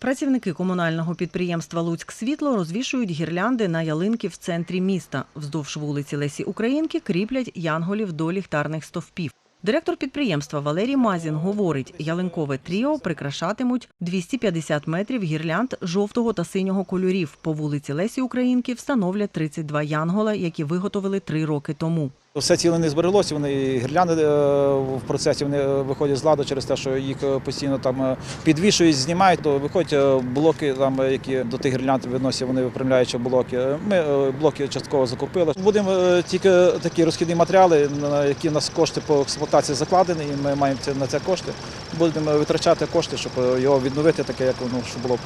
Працівники комунального підприємства Луцьк Світло розвішують гірлянди на ялинки в центрі міста. Вздовж вулиці Лесі Українки кріплять янголів до ліхтарних стовпів. Директор підприємства Валерій Мазін говорить, ялинкове тріо прикрашатимуть 250 метрів гірлянд жовтого та синього кольорів. По вулиці Лесі Українки встановлять 32 янгола, які виготовили три роки тому. Все ціле не збереглося, вони гірлянди е, в процесі вони е, виходять з ладу через те, що їх е, постійно там підвішують, знімають, то виходять блоки, там, які до тих гірлянд відносять, вони випрямляючи блоки. Ми блоки частково закупили. Будемо тільки такі розхідні матеріали, на які в нас кошти по експлуатації закладені, і ми маємо на це кошти. Будемо витрачати кошти, щоб його відновити, таке, як воно щоб було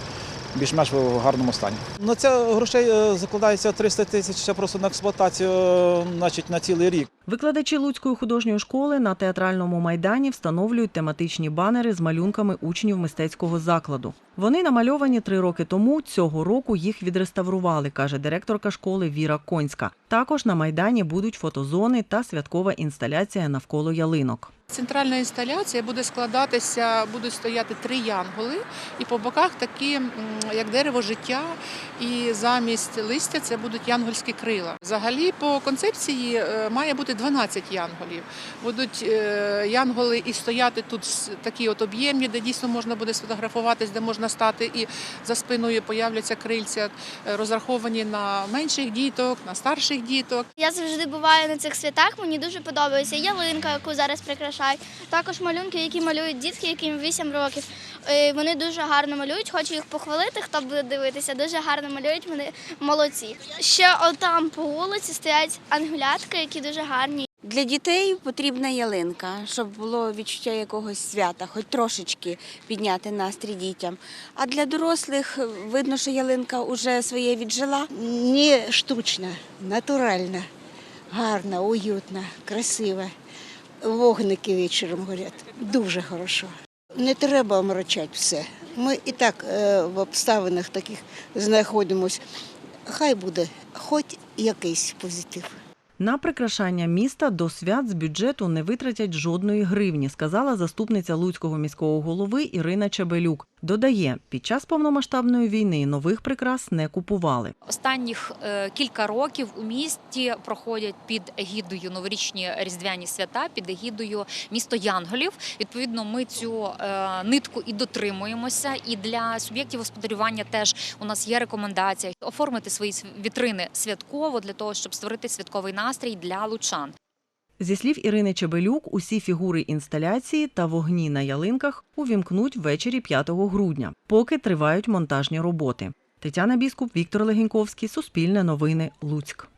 більш-менш в гарному стані. На це грошей е, закладається 300 тисяч просто на експлуатацію, е, значить, на цілий рік. Викладачі Луцької художньої школи на театральному майдані встановлюють тематичні банери з малюнками учнів мистецького закладу. Вони намальовані три роки тому. Цього року їх відреставрували, каже директорка школи Віра Конська. Також на майдані будуть фотозони та святкова інсталяція навколо ялинок. Центральна інсталяція буде складатися, будуть стояти три янголи, і по боках такі, як дерево життя, і замість листя це будуть янгольські крила. Взагалі, по концепції е, має бути 12 янголів. Будуть е, янголи і стояти тут такі от об'ємні, де дійсно можна буде сфотографуватись, де можна стати, і за спиною появляться крильця, е, розраховані на менших діток, на старших діток. Я завжди буваю на цих святах. Мені дуже подобається ялинка, яку зараз прикрашають. Також малюнки, які малюють дітки, яким 8 років. Е, Вони дуже гарно малюють. Хочу їх похвалити. Хто буде дивитися, дуже гарно малюють. Вони молодці. Ще отам по вулиці стоять ангелятки, які дуже гарні. Для дітей потрібна ялинка, щоб було відчуття якогось свята, хоч трошечки підняти настрій дітям. А для дорослих е, видно, що ялинка вже своє віджила. Не штучна, натуральна, гарна, уютна, красива. Вогники вечором горять. Дуже хорошо. Не треба омрачати все. Ми і так е, в обставинах таких знаходимося. Хай буде хоч якийсь позитив. На прикрашання міста до свят з бюджету не витратять жодної гривні, сказала заступниця Луцького міського голови Ірина Чебелюк. Додає, під час повномасштабної війни нових прикрас не купували. Останніх е, кілька років у місті проходять під егідою новорічні різдвяні свята, під егідою місто Янголів. Відповідно, ми цю е, нитку і дотримуємося. І для суб'єктів господарювання теж у нас є рекомендація оформити свої св- вітрини святково для того, щоб створити святковий настрій для лучан. Зі слів Ірини Чебелюк, усі фігури інсталяції та вогні на ялинках увімкнуть ввечері 5 грудня, поки тривають монтажні роботи. Тетяна Біскуп, Віктор Легеньковський, Суспільне новини, Луцьк.